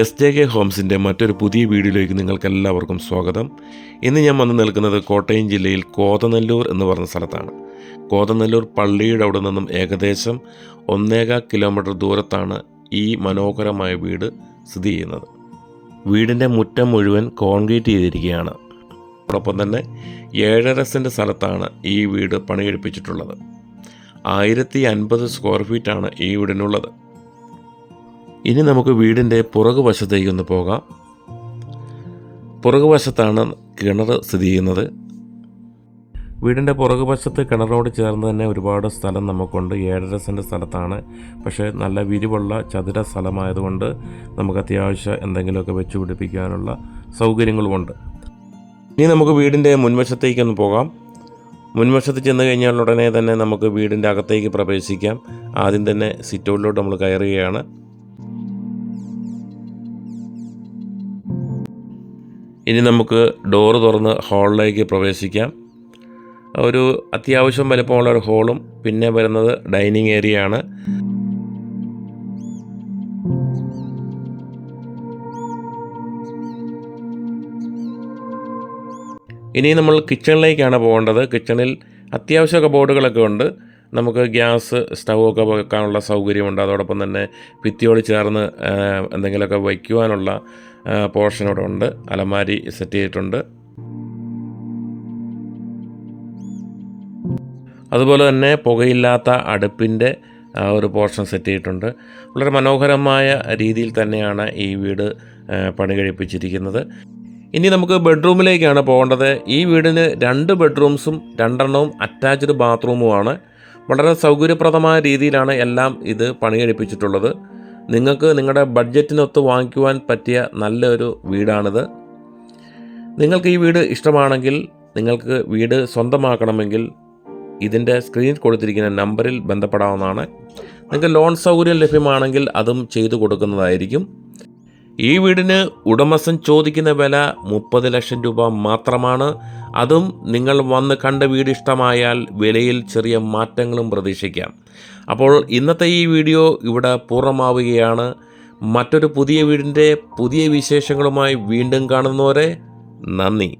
S J K ഹോംസിന്റെ മറ്റൊരു പുതിയ വീഡിയോയിലേക്ക് നിങ്ങൾക്കെല്ലാവർക്കും സ്വാഗതം. ഇന്ന് ഞാൻ വന്ന് നിൽക്കുന്നത് കോട്ടയം ജില്ലയിൽ കോതനല്ലൂർ എന്ന് പറഞ്ഞ സ്ഥലത്താണ്. കോതനല്ലൂർ പള്ളിയുടെ അവിടെ നിന്നും ഏകദേശം ഒന്നേകാ കിലോമീറ്റർ ദൂരത്താണ് ഈ മനോഹരമായ വീട് സ്ഥിതി ചെയ്യുന്നത്. വീടിന്റെ മുറ്റം മുഴുവൻ കോൺക്രീറ്റ് ചെയ്തിരിക്കുകയാണ്. അതോടൊപ്പം തന്നെ ഏഴര സെന്റ് സ്ഥലത്താണ് ഈ വീട് പണിയെടുപ്പിച്ചിട്ടുള്ളത്. ആയിരത്തി അൻപത് സ്ക്വയർ ഫീറ്റാണ് ഈ വീടിനുള്ളത്. ഇനി നമുക്ക് വീടിന്റെ പുറകുവശത്തേക്ക് ഒന്ന് പോകാം. പുറകുവശത്താണ് കിണർ സ്ഥിതി ചെയ്യുന്നത്. വീടിന്റെ പുറകുവശത്ത് കിണറോട് ചേർന്ന് തന്നെ ഒരുപാട് സ്ഥലം നമുക്കുണ്ട്. ഏഴര സെന്റ് സ്ഥലത്താണ്. പക്ഷേ നല്ല വിരിവുള്ള ചതുര സ്ഥലമായതുകൊണ്ട് നമുക്ക് അത്യാവശ്യം എന്തെങ്കിലുമൊക്കെ വെച്ച് പിടിപ്പിക്കാനുള്ള സൗകര്യങ്ങളുമുണ്ട്. ഇനി നമുക്ക് വീടിന്റെ മുൻവശത്തേക്കൊന്ന് പോകാം. മുൻവശത്ത് ചെന്ന് കഴിഞ്ഞാൽ ഉടനെ തന്നെ നമുക്ക് വീടിന്റെ അകത്തേക്ക് പ്രവേശിക്കാം. ആദ്യം തന്നെ സിറ്റൗട്ടിലോട്ട് നമ്മൾ കയറുകയാണ്. ഇനി നമുക്ക് ഡോറ് തുറന്ന് ഹാളിലേക്ക് പ്രവേശിക്കാം. ഒരു അത്യാവശ്യം വലുപ്പമുള്ള ഒരു ഹോളും പിന്നെ വരുന്നത് ഡൈനിങ് ഏരിയ ആണ്. ഇനി നമ്മൾ കിച്ചണിലേക്കാണ് പോകേണ്ടത്. കിച്ചണിൽ അത്യാവശ്യ ബോർഡുകളൊക്കെ ഉണ്ട്. നമുക്ക് ഗ്യാസ് സ്റ്റൗവൊക്കെ വെക്കാനുള്ള സൗകര്യമുണ്ട്. അതോടൊപ്പം തന്നെ ഭിത്തിയോട് ചേർന്ന് എന്തെങ്കിലുമൊക്കെ വയ്ക്കുവാനുള്ള പോർഷൻ ഇവിടെ ഉണ്ട്. അലമാരി സെറ്റ് ചെയ്തിട്ടുണ്ട്. അതുപോലെ തന്നെ പുകയില്ലാത്ത അടുപ്പിന്റെ ഒരു പോർഷൻ സെറ്റ് ചെയ്തിട്ടുണ്ട്. വളരെ മനോഹരമായ രീതിയിൽ തന്നെയാണ് ഈ വീട് പണി കഴിപ്പിച്ചിരിക്കുന്നത്. ഇനി നമുക്ക് ബെഡ്റൂമിലേക്കാണ് പോകേണ്ടത്. ഈ വീടിന് രണ്ട് ബെഡ്റൂംസും രണ്ടെണ്ണവും അറ്റാച്ച്ഡ് ബാത്റൂമുമാണ്. വളരെ സൗകര്യപ്രദമായ രീതിയിലാണ് എല്ലാം ഇത് പണി കഴിപ്പിച്ചിട്ടുള്ളത് നിങ്ങൾക്ക് നിങ്ങളുടെ ബഡ്ജറ്റിനൊത്ത് വാങ്ങിക്കുവാൻ പറ്റിയ നല്ലൊരു വീടാണിത്. നിങ്ങൾക്ക് ഈ വീട് ഇഷ്ടമാണെങ്കിൽ നിങ്ങൾക്ക് വീട് സ്വന്തമാക്കണമെങ്കിൽ ഇതിന്റെ സ്ക്രീനിൽ കൊടുത്തിരിക്കുന്ന നമ്പറിൽ ബന്ധപ്പെടാവുന്നതാണ്. നിങ്ങൾക്ക് ലോൺ സൗകര്യം ലഭ്യമാണെങ്കിൽ അതും ചെയ്തു കൊടുക്കുന്നതായിരിക്കും. ഈ വീടിന് ഉടമസ്ഥൻ ചോദിക്കുന്ന വില മുപ്പത് ലക്ഷം രൂപ മാത്രമാണ്. അതും നിങ്ങൾ വന്ന് കണ്ട വീട് ഇഷ്ടമായാൽ വിലയിൽ ചെറിയ മാറ്റങ്ങളും പ്രതീക്ഷിക്കാം. അപ്പോൾ ഇന്നത്തെ ഈ വീഡിയോ ഇവിടെ പൂർണമാവുകയാണ്. മറ്റൊരു പുതിയ വീടിന്റെ പുതിയ വിശേഷങ്ങളുമായി വീണ്ടും കാണുന്നവരെ നന്ദി.